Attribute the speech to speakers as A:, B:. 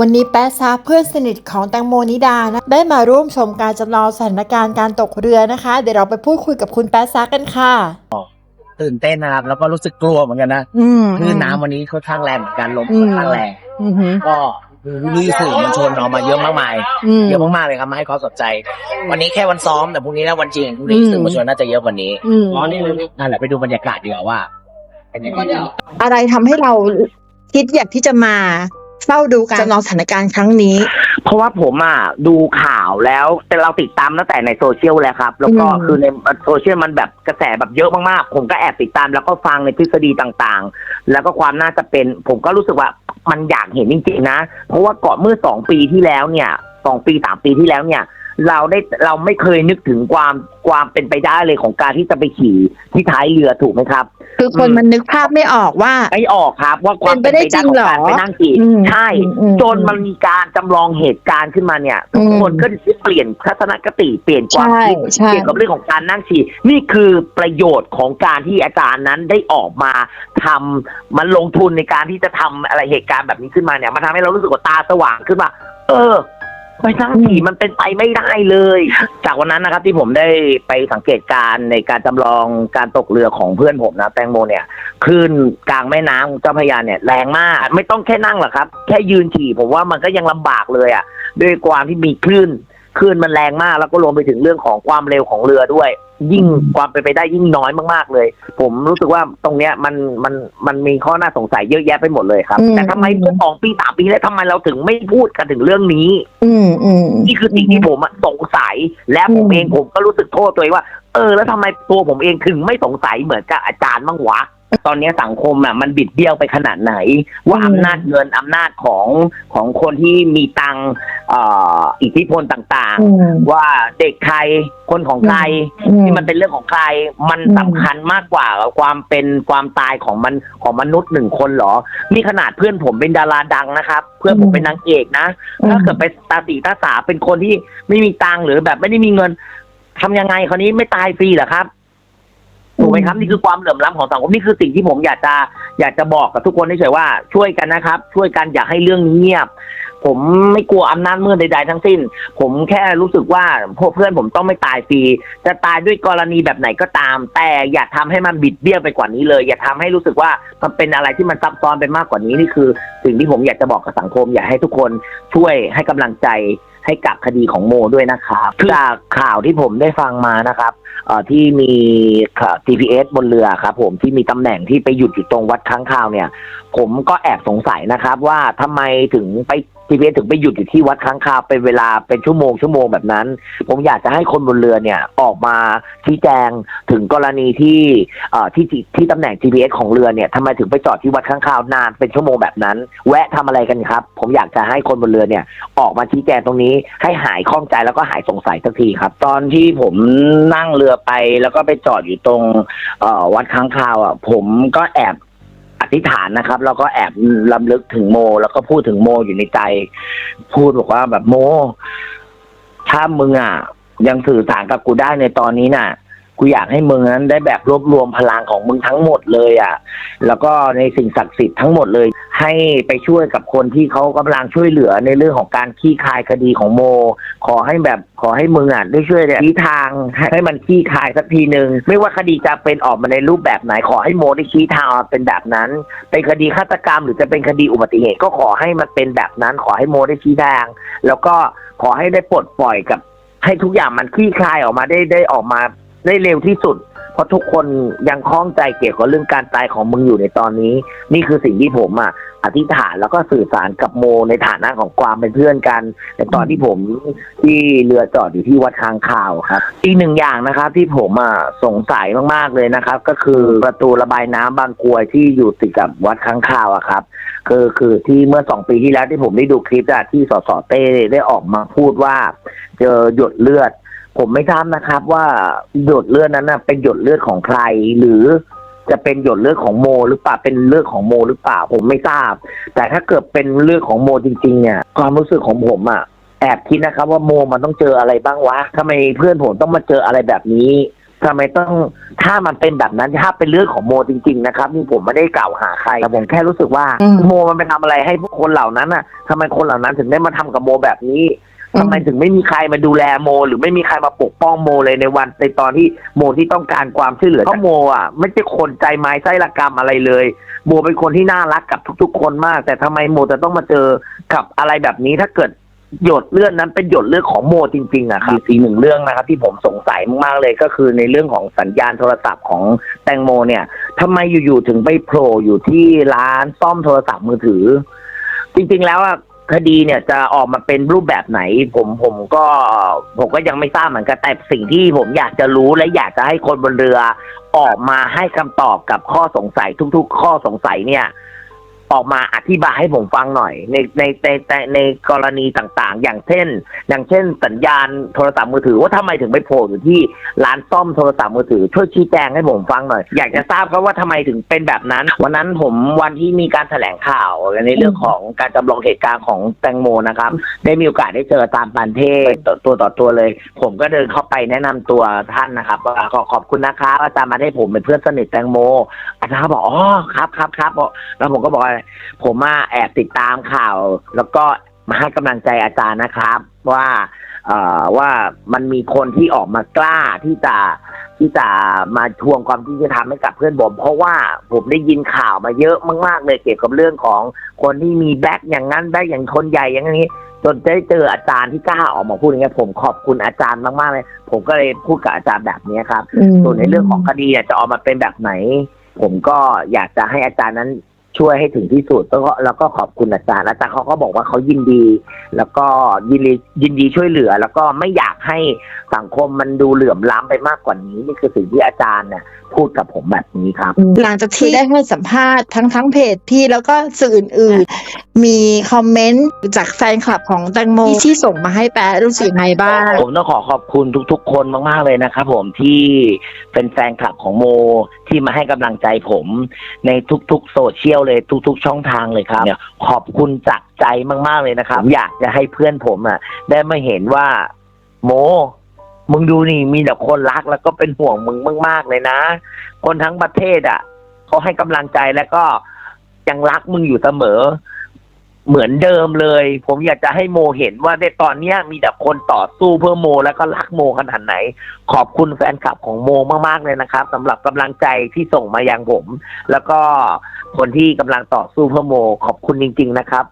A: วันนี้แป๊ะซาเพื่อนสนิทของแตงโมนิดานะได้มาร่วมชมการจำลองสถานการณ์การตกเรือนะคะ เดี๋ยวเราไปพูดคุยกับคุณแป๊ะซากันค่ะ
B: ตื่นเต้นนะครับ แล้วก็รู้สึกกลัวเหมือนกันนะ
A: อืม
B: คลื่นน้ำวันนี้ค่อนข้างแรงเหมือนกันลม
A: อืม
B: ค่อนข้างแรง
A: อืม
B: ก็มีสื่อมวลชนออกมาเยอะมากมาย
A: อืม
B: เยอะมากๆเลยครับมาให้ความสนใจ วันนี้แค่วันซ้อมแต่พรุ่งนี้แล้ววันจริงพรุ่งนี้
A: อืม
B: สื่อมวลชนน่าจะเยอะกว่านี้
A: อืม
B: นั่นแหละไปดูบรรยากาศดีกว่าว่าเป็นยังไง
A: อะไรทำให้เราคิดอยากที่จะมา เฝ้าดูการจำลองสถานการณ์ครั้งนี้
C: เพราะว่าผมอะดูข่าวแล้ว แต่เราติดตามตั้งแต่ในโซเชียลแล้วครับ แล้วก็
A: อืม
C: คือในโซเชียลมันแบบกระแสแบบเยอะมากๆ ผมก็แอบติดตามแล้วก็ฟังในทฤษฎีต่างๆ แล้วก็ความน่าจะเป็น ผมก็รู้สึกว่ามันอยากเห็นจริงๆนะ เพราะว่าก่อนเมื่อสองปีที่แล้วเนี่ยสองปีสามปีที่แล้วเนี่ย เราได้เราไม่เคยนึกถึงความความเป็นไปได้เลยของการที่จะไปขี่ที่ท้ายเรือถูกไหมครับ
A: คือคนมันนึกภาพไม่ออกว่า
C: ไม่ออกครับ ว่าความ
A: เป็นไปได้จริงเหรอ
C: ของการไปนั่งขี่
A: อืม
C: ใช่
A: อืมอืม
C: จนมันมีการจำลองเหตุการณ์ขึ้นมาเนี่ย
A: อื
C: ทุก
A: ม
C: คนก็จะเปลี่ยนทัศนคติเปลี่ยนความคิด
A: ใช่ใช่
C: เกี่ยวกับเรื่องของการนั่งขี่นี่คือประโยชน์ของการที่อาจารย์นั้นได้ออกมาทำมันลงทุนในการที่จะทำอะไรเหตุการณ์แบบนี้ขึ้นมาเนี่ยมันทำให้เรารู้สึกว่าตาสว่างขึ้นมา เออ ไปนั่งขี่มันเป็นไปไม่ได้เลย จากวันนั้นนะครับที่ผมได้ไปสังเกตการในการจำลองการตกเรือของเพื่อนผมนะแตงโมเนี่ยคลื่นกลางแม่น้ำเจ้าพระยาเนี่ยแรงมากไม่ต้องแค่นั่งหรอกครับ แค่ยืนขี่ผมว่ามันก็ยังลำบากเลยอะด้วยความที่มีคลื่น คลื่นมันแรงมากแล้วก็รวมไปถึงเรื่องของความเร็วของเรือด้วย ยิ่งความเป็นไปได้ยิ่งน้อยมากๆเลย ผมรู้สึกว่าตรงเนี้ยมันมันมันมีข้อน่าสงสัยเยอะแยะไปหมดเลยครับ
A: อืม
C: แต่ทำไมเมื่อสองปีสามปีแล้วทำไมเราถึงไม่พูดกันถึงเรื่องนี้
A: อืมอืม
C: นี่คือสิ่งที่ผมอะสงสัยและผม
A: อืม
C: เองผมก็รู้สึกโทษตัวเองว่า เออ แล้วทำไมตัวผมเองถึงไม่สงสัยเหมือนกับอาจารย์บ้างวะ ตอนนี้สังคมอะมันบิดเบี้ยวไปขนาดไหน ว่า
A: อืม
C: อำนาจเงินอำนาจของของคนที่มีตังค์เอ่ออิทธิพลต่าง
A: อืม
C: ๆว่าเด็กใครคนของใคร
A: อืม
C: ที่มันเป็นเรื่องของใคร มัน
A: อืม
C: สำคัญมากกว่าความเป็นความตายของมันของมนุษย์หนึ่งคนเหรอนี่ขนาดเพื่อนผมเป็นดาราดังนะครับ เพื่อนผมเป็นนางเอกนะถ้าเกิดไปตาสีตาสาเป็นคนที่ไม่มีตังค์หรือแบบไม่ได้มีเงินทำยังไงคราวนี้ไม่ตายฟรีเหรอครับ ถูกไหมครับนี่คือความเหลื่อมล้ำของสังคมนี่คือสิ่งที่ผมอยากจะอยากจะบอกกับทุกคนเฉยๆว่าช่วยกันนะครับ ช่วยกันอย่าให้เรื่องนี้เงียบ ผมไม่กลัวอำนาจมืดใดๆทั้งสิ้น ผมแค่รู้สึกว่าพวกเพื่อนผมต้องไม่ตายฟรีจะตายด้วยกรณีแบบไหนก็ตาม แต่อย่าทำให้มันบิดเบี้ยวไปกว่านี้เลย อย่าทำให้รู้สึกว่ามันเป็นอะไรที่มันซับซ้อนไปมากกว่านี้นี่คือ สิ่งที่ผมอยากจะบอกกับสังคม อยากให้ทุกคนช่วยให้กำลังใจให้กับคดีของโมด้วยนะครับจากข่าวที่ผมได้ฟังมานะครับเอ่อ ที่มีค่ะ TPS บนเรือครับผมที่มีตำแหน่งที่ไปหยุดอยู่ตรงวัดค้างคาวเนี่ย ผมก็แอบสงสัยนะครับว่าทำไมถึงไป GPS ถึงไปหยุดอยู่ที่วัดค้างคาวเป็นเวลาเป็นชั่วโมงชั่วโมงแบบนั้น ผมอยากจะให้คนบนเรือเนี่ยออกมาชี้แจงถึงกรณีที่เอ่อที่ที่ที่ตำแหน่ง GPS ของเรือเนี่ยทำไมถึงไปจอดที่วัดค้างคาวนานเป็นชั่วโมงแบบนั้น แวะทำอะไรกันครับ ผมอยากจะให้คนบนเรือเนี่ยออกมาชี้แจงตรงนี้ ให้หายข้องใจแล้วก็หายสงสัยสักทีครับ ตอนที่ผมนั่งเรือไปแล้วก็ไปจอดอยู่ตรงเอ่อวัดค้างคาวอะผมก็แอบ ธิษฐานนะครับแล้วก็แอบลำลึกถึงโม แล้วก็พูดถึงโมอยู่ในใจ พูดบอกว่าแบบโม ถ้ามึงอะ ยังสื่อสารกับกูได้ในตอนนี้น่ะ กูอยากให้มึงนั้นได้แบบรวบรวมพลังของมึงทั้งหมดเลยอะ แล้วก็ในสิ่งศักดิ์สิทธิ์ทั้งหมดเลย ให้ไปช่วยกับคนที่เขากำลังช่วยเหลือในเรื่องของการคลี่คลายคดีของโม ขอให้แบบขอให้มึงอะได้ช่วยเนี่ยชี้ทางให้มันคลี่คลายสักทีหนึ่งไม่ว่าคดีจะเป็นออกมาในรูปแบบไหน ขอให้โมได้ชี้ทางเป็นแบบนั้น เป็นคดีฆาตกรรม หรือจะเป็นคดีอุบัติเหตุก็ขอให้มันเป็นแบบนั้น ขอให้โมได้ชี้ทาง แล้วก็ขอให้ได้ปลดปล่อยกับให้ทุกอย่างมันคลี่คลายออกมาได้ได้ออกมา ได้เร็วที่สุด เพราะทุกคนยังคล้องใจเกี่ยวกับเรื่องการตายของมึงอยู่ในตอนนี้ นี่คือสิ่งที่ผมอะอธิษฐานแล้วก็สื่อสารกับโมในฐานะของความเป็นเพื่อนกันในตอนที่ผมที่เรือจอดอยู่ที่วัดค้างคาวครับ อีกหนึ่งอย่างนะครับ ที่ผมอะสงสัยมากๆเลยนะครับ ก็คือประตูระบายน้ำบางกรวยที่อยู่ติดกับวัดค้างคาวอะครับคือคือที่เมื่อสองปีที่แล้วที่ผมได้ดูคลิปอะที่สสเต้ได้ออกมาพูดว่า เจอหยดเลือด ผมไม่ทราบนะครับ ว่าหยดเลือดนั้นนะเป็นหยดเลือดของใคร หรือจะเป็นหยดเลือดของโม หรือเปล่าเป็นเลือดของโม หรือเปล่าผมไม่ทราบ แต่ถ้าเกิดเป็นเลือดของโมจริงๆเนี่ยความรู้สึกของผมอะแอบคิดนะครับ ว่าโมมันต้องเจออะไรบ้างวะทำไมเพื่อนผมต้องมาเจออะไรแบบนี้ทำไมต้องถ้ามันเป็นแบบนั้นถ้าเป็นเรื่องของโมจริง ๆ นะครับนี่ผมไม่ได้กล่าวหาใครแต่ผมแค่รู้สึกว่า
D: อืม
C: โมมันไปทำอะไรให้พวกคนเหล่านั้นน่ะทำไมคนเหล่านั้นถึงได้มาทำกับโมแบบนี้
D: อืม
C: ทำไมถึงไม่มีใครมาดูแลโม หรือไม่มีใครมาปกป้องโมเลยในวันในตอนที่โมที่ต้องการความช่วยเหลือก็โมอะไม่ใช่คนใจไม้ไส้ละกรรมอะไรเลย โมเป็นคนที่น่ารักกับทุก ๆ คนมาก แต่ทำไมโมจะต้องมาเจอกับอะไรแบบนี้ถ้าเกิดหยดเลือดนั้นเป็นหยดเลือดของโมจริงๆอะครับสีหนึ่งเรื่องนะครับ ที่ผมสงสัยมากๆเลยก็คือในเรื่องของสัญญาณโทรศัพท์ของแตงโมเนี่ยทำไมอยู่ๆถึงไปโผล่อยู่ที่ร้านซ่อมโทรศัพท์มือถือ จริง ๆ แล้วอะ คดีเนี่ยจะออกมาเป็นรูปแบบไหน ผมผมก็ผมก็ยังไม่ทราบเหมือนกันแต่สิ่งที่ผมอยากจะรู้และอยากจะให้คนบนเรือออกมาให้คำตอบกับข้อสงสัยทุก ๆ ข้อสงสัยเนี่ย ออกมาอธิบายให้ผมฟังหน่อย ในในในในในกรณีต่างๆ อย่างเช่น อย่างเช่น สัญญาณโทรศัพท์มือถือว่าทำไมถึงไปโผล่อยู่ที่ร้านซ่อมโทรศัพท์มือถือ ช่วยชี้แจงให้ผมฟังหน่อย อยากจะทราบครับว่าทำไมถึงเป็นแบบนั้น วันนั้นผมวันที่มีการแถลงข่าวในเรื่องของการจำลองเหตุการณ์ของแตงโมนะครับ ได้มีโอกาสได้เจอตามปันเทศตัวต่อตัวเลย ผมก็เดินเข้าไปแนะนำตัวท่านนะครับว่าขอขอบคุณนะครับอาจารย์มาให้ผมเป็นเพื่อนสนิทแตงโม อาจารย์ก็บอกอ๋อครับครับครับบอกแล้วผมก็บอกว่าผมมาแอบติดตามข่าว แล้วก็มาให้กำลังใจอาจารย์นะครับ ว่าเอ่อว่ามันมีคนที่ออกมากล้าที่จะที่จะมาทวงความยุติธรรมให้กับเพื่อนผมเพราะว่าผมได้ยินข่าวมาเยอะมากๆเลยเกี่ยวกับเรื่องของคนที่มีแบ็คอย่างนั้นแบ็คอย่างคนใหญ่อย่างนี้ จนได้เจออาจารย์ที่กล้าออกมาพูดอย่างเงี้ยผมขอบคุณอาจารย์มากๆเลย ผมก็เลยพูดกับอาจารย์แบบนี้ครับ
D: อืม
C: ส่วนในเรื่องของคดีเนี่ยจะออกมาเป็นแบบไหน ผมก็อยากจะให้อาจารย์นั้นช่วยให้ถึงที่สุดแล้วก็แล้วก็ขอบคุณอาจารย์อาจารย์เขาก็บอกว่าเขายินดี แล้วก็ยินดียินดีช่วยเหลือ แล้วก็ไม่อยากให้สังคมมันดูเหลื่อมล้ำไปมากกว่านี้นี่คือสิ่งที่อาจารย์เนี่ยพูดกับผมแบบนี้ครับ
D: หลังจากที่ได้ให้สัมภาษณ์ทั้งทั้งเพจพี่แล้วก็สื่ออื่นๆมีคอมเมนต์จากแฟนคลับของแตงโมที่ส่งมาให้แปะรู้สึกยังไงบ้าง
C: ผมต้องขอขอบคุณทุกๆ คนมากๆเลยนะครับผมที่เป็นแฟนคลับของโมที่มาให้กำลังใจผมในทุกๆ โซเชียลเลยทุก ๆ ช่องทางเลยครับเนี่ยขอบคุณจากใจมากๆเลยนะครับ อยากจะให้เพื่อนผมอะ ได้มาเห็นว่า โม มึงดูนี่มีแต่คนรักแล้วก็เป็นห่วงมึงมากๆเลยนะ คนทั้งประเทศอะเขาให้กำลังใจแล้วก็ยังรักมึงอยู่เสมอ เหมือนเดิมเลย ผมอยากจะให้โมเห็นว่าในตอนนี้มีแต่คนต่อสู้เพื่อโม แล้วก็รักโมขนาดไหน ขอบคุณแฟนคลับของโมมากๆเลยนะครับสำหรับกำลังใจที่ส่งมายังผม แล้วก็คนที่กำลังต่อสู้เพื่อโม ขอบคุณจริง ๆ นะครับ